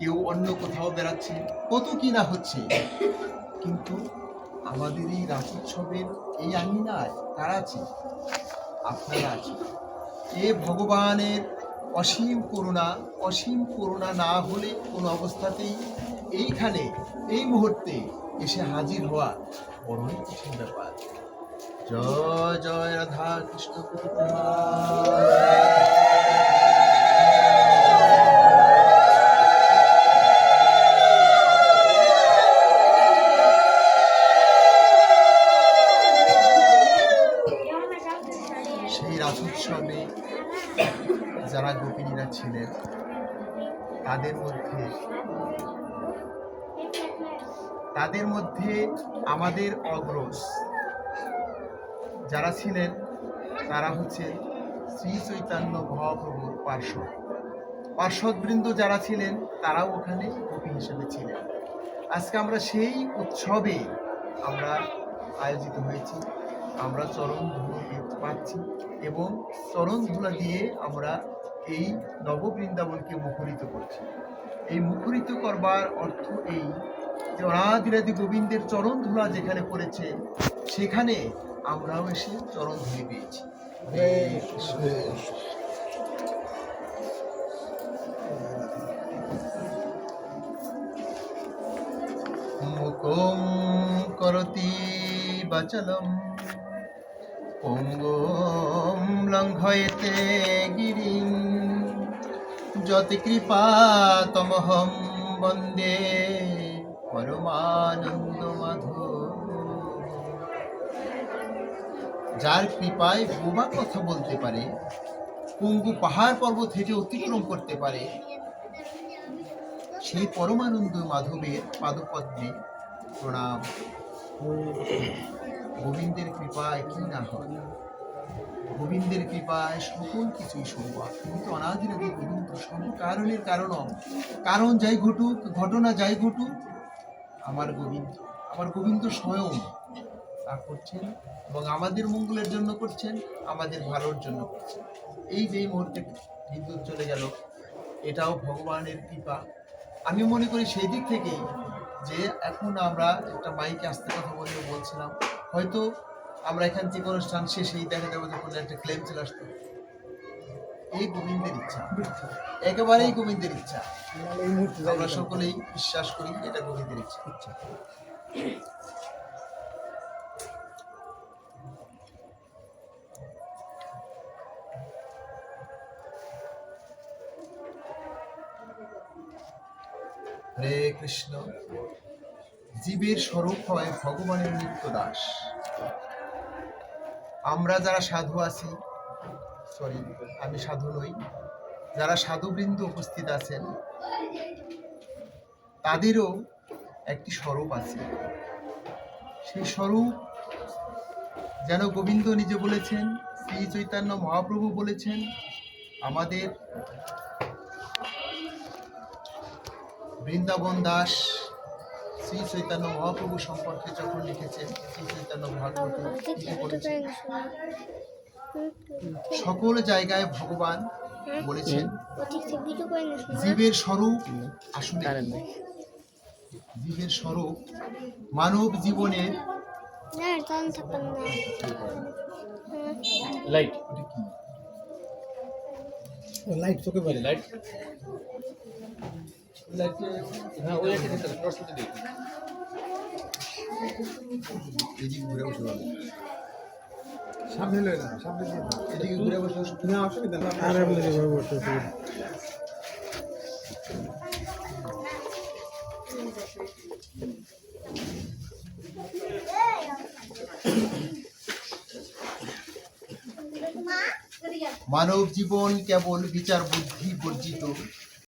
কেউ অন্য কোথাও বেড়াচ্ছে, কত কি না হচ্ছে। কিন্তু আমাদের এই রাসোৎসবের এই আঙিনায় কারা আছে, আপনারা আছেন। এ ভগবানের অসীম করুণা অসীম করুণা না হলে কোনো অবস্থাতেই এইখানে, এই মুহূর্তে এসে হাজির হওয়া বড়ই কঠিন ব্যাপার। জয় জয় রাধা কৃষ্ণ সেই যারা গোপিনীরা ছিলেন, তাদের মধ্যে তাদের মধ্যে আমাদের অগ্রজ যারা ছিলেন, তারা হচ্ছে শ্রী চৈতন্য মহাপ্রভুর পার্শ্বদ। পার্শ্বদবৃন্দ যারা ছিলেন, তারাও ওখানে গোপী হিসেবে ছিলেন। আজকে আমরা সেই উৎসবে আমরা আয়োজিত হয়েছি। আমরা চরণ ধুলো পাচ্ছি এবং চরণ ধুলা দিয়ে আমরা এই নববৃন্দাবনকে মুখরিত করছি। এই মুখরিত করবার অর্থ এই যে অনাদিরাদি গোবিন্দের চরণ ধুলা যেখানে পড়েছে, সেখানে আমরাও এসে চরণ ধুয়ে পেয়েছি। মুখম করতি বাচলম, পঙ্গম লঙ্ঘয়তে গিরিং। যতি কৃপা তমহম বন্দে পরমানন্দ মাধব। যার কৃপায় বোবা কথা বলতে পারে, পঙ্গু পাহাড় পর্বত হেঁটে অতিক্রম করতে পারে, সেই পরমানন্দ মাধবের পাদপদ্মে প্রণাম। গোবিন্দের কৃপায় কি না হয়? গোবিন্দের কৃপায় সকল কিছুই সম্ভব। কিন্তু অনাদিরাদি গোবিন্দ সব কারণের কারণ কারণ যাই ঘটুক, ঘটনা যাই ঘটুক, আমার গোবিন্দ আমার গোবিন্দ স্বয়ং তা করছেন এবং আমাদের মঙ্গলের জন্য করছেন, আমাদের ভালোর জন্য করছেন। এই যে মুহূর্তে বিদ্যুৎ চলে গেল, এটাও ভগবানের কৃপা। আমি মনে করি সেই দিক থেকেই যে এখন আমরা একটা মাইকে আসতে কথা বলে বলছিলাম, হয়তো আমরা এখান থেকে অনুষ্ঠান শেষেই দেখা যাবে যে কোনো একটা ক্লেম চলে আসতো এই গোবিন্দের ইচ্ছা। একেবারেই গোবিন্দের ইচ্ছা। আমরা সকলেই বিশ্বাস করি এটা গোবিন্দের ইচ্ছা। হরে কৃষ্ণ। জীবের স্বরূপ হয় ভগবানের নিত্য দাস। আমরা যারা সাধু আছি সরি আমি সাধু নই, যারা সাধুবৃন্দ উপস্থিত আছেন, তাদেরও একটি স্বরূপ আছে। সেই স্বরূপ যেন গোবিন্দ নিজে বলেছেন, শ্রী চৈতন্য মহাপ্রভু বলেছেন, আমাদের বৃন্দাবন দাস শ্রী চৈতন্য মহাপ্রভু সম্পর্কে যখন লিখেছেন শ্রী চৈতন্য বলেছেন সকল জায়গায় ভগবান বলেছেন জীবের স্বরূপ আসলে? জীবের স্বরূপ মানব জীবনের লাইট লাইট চোখে পড়ে লাইট সামনে লয়ে না সামনে এদিকে ঘুরে বসে। বসে না অসুবিধা আর আপনি যেভাবে বসে মানব জীবন কেবল বিচার বুদ্ধি বর্জিত।